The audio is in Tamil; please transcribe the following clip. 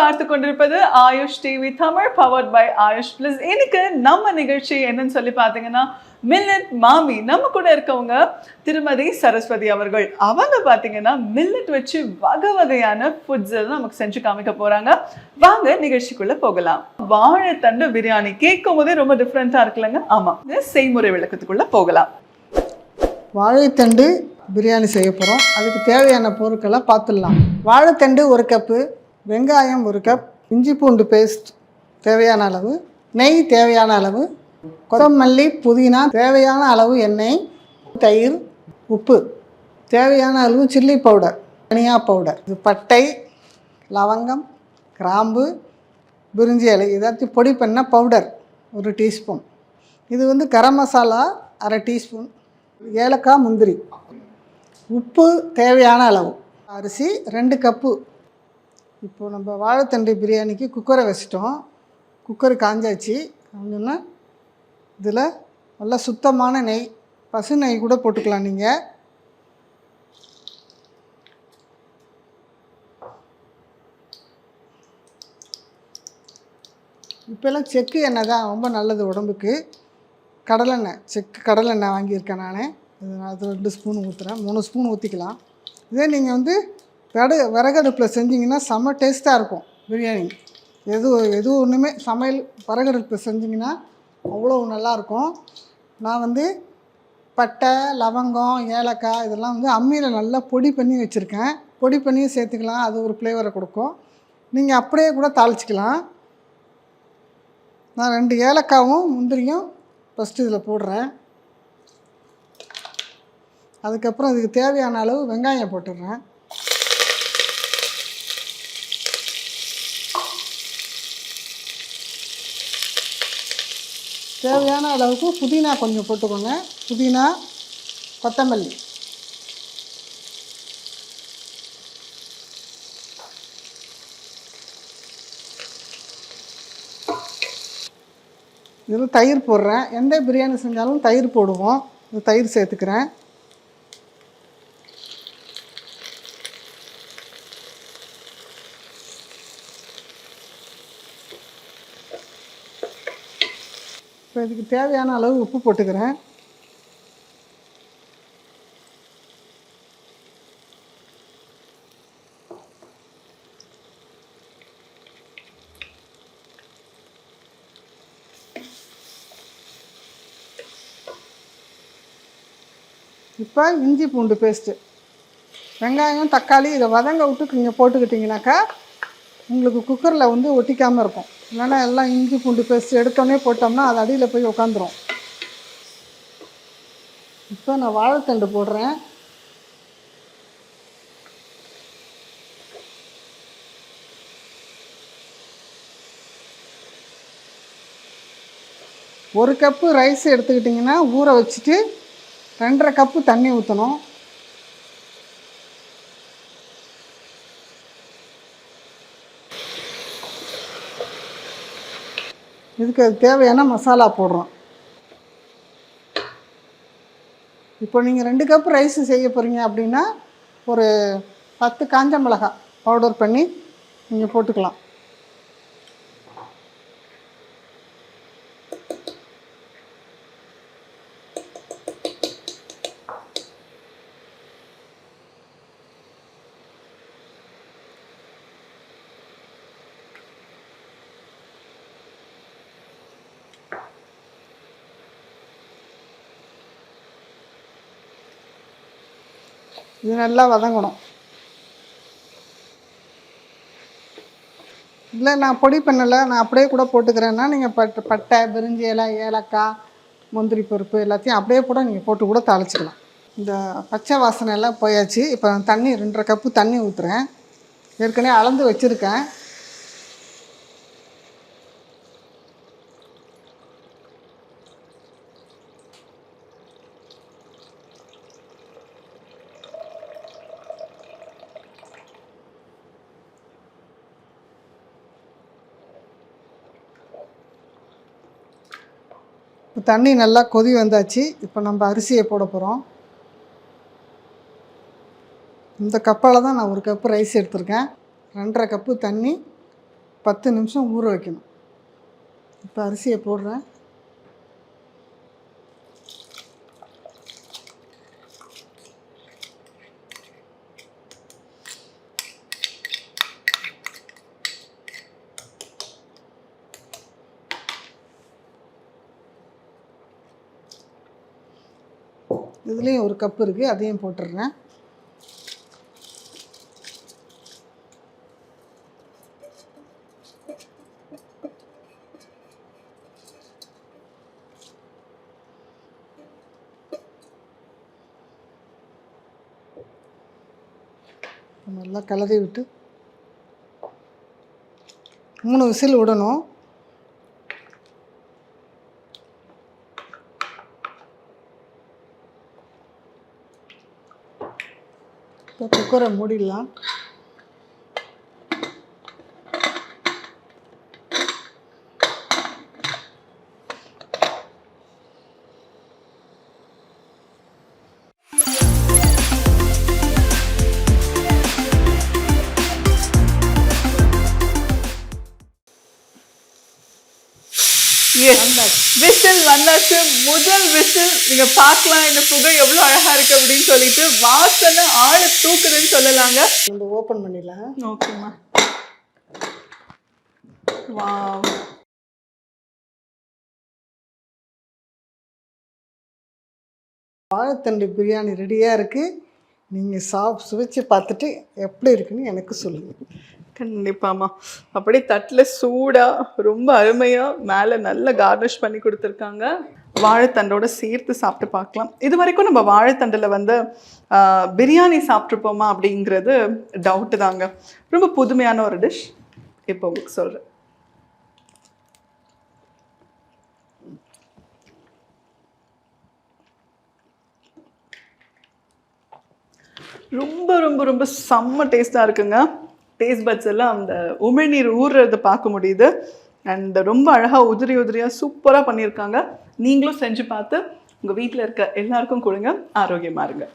பார்த்து கொண்டிருப்பது Aayush TV Tamil powered by Aayush plus இன்னைக்கு நம்ம நிகழ்ச்சி என்னன்னு சொல்லி பார்த்தீங்கன்னா மில்லட் மாமி நம்ம கூட இருக்கவங்க திருமதி சரஸ்வதி அவர்கள். அவங்க பார்த்தீங்கன்னா மில்லட் வச்சு வகை வகையான ஃபுட்ஸ் எல்லாம் நமக்கு செஞ்சு காமிக்க போறாங்க. வாங்க நிகழ்ச்சிக்குள்ள போகலாம். வாழைத்தண்டு பிரியாணி கேட்கும் போதே ரொம்ப டிஃப்ரெண்ட்டாக இருக்குல்லங்க. ஆமாம் செய்முறை விளக்கத்துக்குள்ள போகலாம். வாழைத்தண்டு பிரியாணி செய்ய போகிறோம் அதுக்கு தேவையான பொருட்களை பார்த்துடலாம். வாழைத்தண்டு ஒரு கப்பு வெங்காயம் ஒரு கப் இஞ்சி பூண்டு பேஸ்ட் தேவையான அளவு நெய் தேவையான அளவு கொத்தமல்லி புதினா தேவையான அளவு எண்ணெய் தயிர் உப்பு. தேவையான அளவு சில்லி பவுடர் தனியா பவுடர் இது பட்டை லவங்கம் கிராம்பு பிரிஞ்சி இலை இதாச்சும் பொடி பண்ண பவுடர் ஒரு டீஸ்பூன் இது வந்து கரம் மசாலா அரை டீஸ்பூன் ஏலக்காய் முந்திரி. உப்பு தேவையான அளவு. அரிசி ரெண்டு கப்பு இப்போது நம்ம வாழைத்தண்டு பிரியாணிக்கு குக்கரை வச்சிட்டோம். குக்கர் காஞ்சாச்சு. அப்படின்னா இதில் நல்லா சுத்தமான நெய் பசு நெய் கூட போட்டுக்கலாம் நீங்கள் இப்போல்லாம் செக்கு எண்ணெய் தான் ரொம்ப நல்லது உடம்புக்கு. கடலெண்ணெய் செக்கு கடலெண்ணெய் வாங்கியிருக்கேன் நான். இது நான் அது ரெண்டு ஸ்பூன் ஊற்றுறேன் மூணு ஸ்பூன் ஊற்றிக்கலாம் இதே நீங்கள் வந்து விட அடுப்பில் செஞ்சிங்கன்னா செம்ம டேஸ்ட்டாக இருக்கும் பிரியாணி. எது எது ஒன்றுமே சமையல் விறகடுப்பில் செஞ்சிங்கன்னா அவ்வளோ நல்லாயிருக்கும் நான் வந்து பட்டை லவங்கம் ஏலக்காய் இதெல்லாம் வந்து அம்மியில் நல்லா பொடி பண்ணி வச்சுருக்கேன். பொடி பண்ணியும் சேர்த்துக்கலாம் அது ஒரு ஃப்ளேவரை கொடுக்கும். நீங்கள் அப்படியே கூட தாளிச்சிக்கலாம். நான் ரெண்டு ஏலக்காவும் முந்திரியும் ஃபஸ்ட்டு இதில் போடுறேன். அதுக்கப்புறம் இதுக்கு தேவையான அளவு வெங்காயம் போட்டுடுறேன். தேவையான அளவுக்கு புதினா கொஞ்சம் போட்டுக்கோங்க. புதினா கொத்தமல்லி. இதில் தயிர் போடுறேன். எந்த பிரியாணி செஞ்சாலும் தயிர் போடுவோம். இது தயிர் சேர்த்துக்கிறேன். இப்போ இதுக்கு தேவையான அளவு உப்பு போட்டுக்கிறேன். இப்போ இஞ்சி பூண்டு பேஸ்ட்டு வெங்காயம் தக்காளி இதை வதங்க விட்டு நீங்கள் போட்டுக்கிட்டிங்கனாக்கா உங்களுக்கு குக்கரில் வந்து ஒட்டிக்காமல் இருக்கும். இல்லைன்னா எல்லாம் இஞ்சி பூண்டு பேஸ்ட் எடுத்தோடனே போட்டோம்னா அது அடியில் போய் உக்காந்துரும். இப்போ நான் வாழைத்தண்டு போடுறேன். ஒரு கப்பு ரைஸ் எடுத்துக்கிட்டிங்கன்னா ஊற வச்சுட்டு ரெண்டரை கப்பு தண்ணி ஊற்றணும் இதுக்கு அது தேவையான மசாலா போடுறோம். இப்போ நீங்கள் ரெண்டு கப் ரைஸ் செய்ய போகிறீங்க அப்படின்னா ஒரு பத்து காஞ்ச மிளகாய் பவுடர் பண்ணி நீங்கள் போட்டுக்கலாம். இது நல்லா வதங்கணும். இல்லை நான் பொடி பண்ணலை. நான் அப்படியே கூட போட்டுக்கிறேன்னா நீங்கள் பட்டு பட்டை பிரிஞ்சி இலை ஏலக்காய் முந்திரி பருப்பு எல்லாத்தையும் அப்படியே கூட நீங்கள் போட்டு கூட தாளிச்சிக்கலாம். இந்த பச்சை வாசனை எல்லாம் போயாச்சு. இப்போ தண்ணி ரெண்டரை கப்பு தண்ணி ஊற்றுறேன் ஏற்கனவே அளந்து வச்சுருக்கேன். தண்ணி நல்லா கொதி வந்தாச்சு. இப்போ நம்ம அரிசியை போட போகிறோம் இந்த கப்பால் தான் நான் ஒரு கப்பு ரைஸ் எடுத்திருக்கேன். ரெண்டரை கப்பு தண்ணி பத்து நிமிஷம் ஊற வைக்கணும். இப்போ அரிசியை போடுறேன். இதுலேயும் ஒரு கப் இருக்குது அதையும் போட்டுடுறேன் நல்லா கலரி விட்டு மூணு விசில் விடணும். இப்போ குக்கரை மூடிடலாம் விசில் வந்தாச்சு. முதல் விசில் நீங்க பார்க்கலாம் இந்த புகை எவ்வளவு அழகா இருக்கு அப்படின்னு சொல்லிட்டு வாசனை ஆள தூக்குதுன்னு சொல்லலாங்க. நம்ம ஓப்பன் பண்ணிடலாம். ஓகேம்மா வாவ் வாழைத்தண்டு பிரியாணி ரெடியாக இருக்குது நீங்கள் சாப் சுவைச்சு பார்த்துட்டு எப்படி இருக்குன்னு எனக்கு சொல்லுங்கள் கண்டிப்பாமா அப்படியே தட்டில் சூடாக ரொம்ப அருமையாக மேலே நல்ல கார்னிஷ் பண்ணி கொடுத்துருக்காங்க. வாழைத்தண்டோட சேர்த்து சாப்பிட்டு பார்க்கலாம். இது வரைக்கும் நம்ம வாழைத்தண்டில் வந்து பிரியாணி சாப்பிட்ருப்போமா அப்படிங்கிறது டவுட்டு தாங்க. ரொம்ப புதுமையான ஒரு டிஷ் இப்போ உங்களுக்கு சொல்கிறேன் ரொம்ப ரொம்ப ரொம்ப செம்ம டேஸ்ட்டாக இருக்குங்க. டேஸ்ட் பட்ஸ் எல்லாம் அந்த உமிழ்நீர் ஊறுறதை பார்க்க முடியுது. அண்ட் ரொம்ப அழகாக உதிரி உதிரியாக சூப்பராக பண்ணியிருக்காங்க. நீங்களும் செஞ்சு பார்த்து உங்கள் வீட்டில் இருக்க எல்லாருக்கும் கொடுங்க. ஆரோக்கியமாக இருங்க.